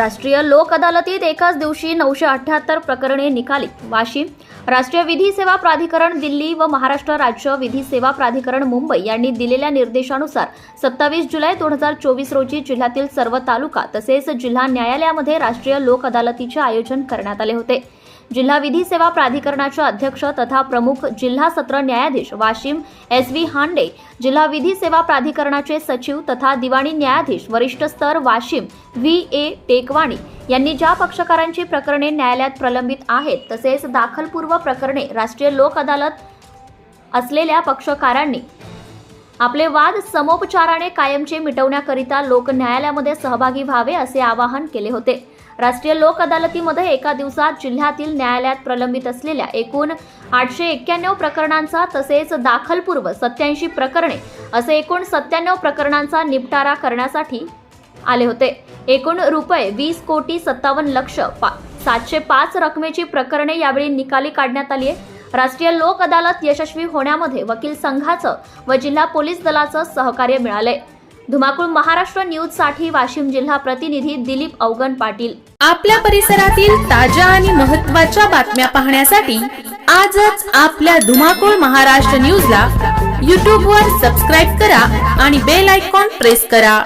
राष्ट्रीय लोक अदालतीत एकाच दिवशी नऊशे अठ्याहत्तर प्रकरणे निकाली. वाशिम. राष्ट्रीय विधी सेवा प्राधिकरण दिल्ली व महाराष्ट्र राज्य विधी सेवा प्राधिकरण मुंबई यांनी दिलेल्या निर्देशानुसार सत्तावीस जुलै दोन हजार चोवीस रोजी जिल्ह्यातील सर्व तालुका तसेच जिल्हा न्यायालयामध्ये राष्ट्रीय लोक अदालतीचे आयोजन करण्यात आले होते. जिल्हा विधी सेवा प्राधिकरणाचे अध्यक्ष तथा प्रमुख जिल्हा सत्र न्यायाधीश वाशिम एस व्ही हांडे जिल्हा विधी सेवा प्राधिकरणाचे सचिव तथा दिवाणी न्यायाधीश वरिष्ठ स्तर वाशिम व्ही ए टेकवाणी यांनी ज्या पक्षकारांची प्रकरणे न्यायालयात प्रलंबित आहेत तसेच दाखलपूर्व प्रकरणे राष्ट्रीय लोक अदालत असलेल्या पक्षकारांनी आपले वाद समोपचाराने कायमचे मिटवण्याकरिता लोक न्यायालयामध्ये सहभागी व्हावे असे आवाहन केले होते. राष्ट्रीय लोक अदालतीमध्ये एका दिवसात जिल्ह्यातील न्यायालयात प्रलंबित असलेल्या एकूण आठशे एक्क्याण्णव प्रकरणांचा तसेच दाखलपूर्व सत्याऐंशी प्रकरणे असे एकूण सत्त्याण्णव प्रकरणांचा निपटारा करण्यासाठी आले होते. एकूण रुपये वीस कोटी सत्तावन्न लक्ष पा सातशे पाच रकमेची प्रकरणे यावेळी निकाली काढण्यात आली आहे. राष्ट्रीय लोक अदालत यशस्वी होण्यामध्ये वकील संघाचं व जिल्हा पोलीस दलाचं सहकार्य मिळालंय. धुमाकूळ महाराष्ट्र न्यूजसाठी वाशिम जिल्हा प्रतिनिधी दिलीप अवगण पाटील. आपल्या परिसरातील ताज्या आणि महत्त्वाच्या बातम्या पाहण्यासाठी आजच आपल्या धुमाकूळ महाराष्ट्र न्यूजला यूट्यूबवर सबस्क्राईब करा आणि बेल आयकॉन प्रेस करा.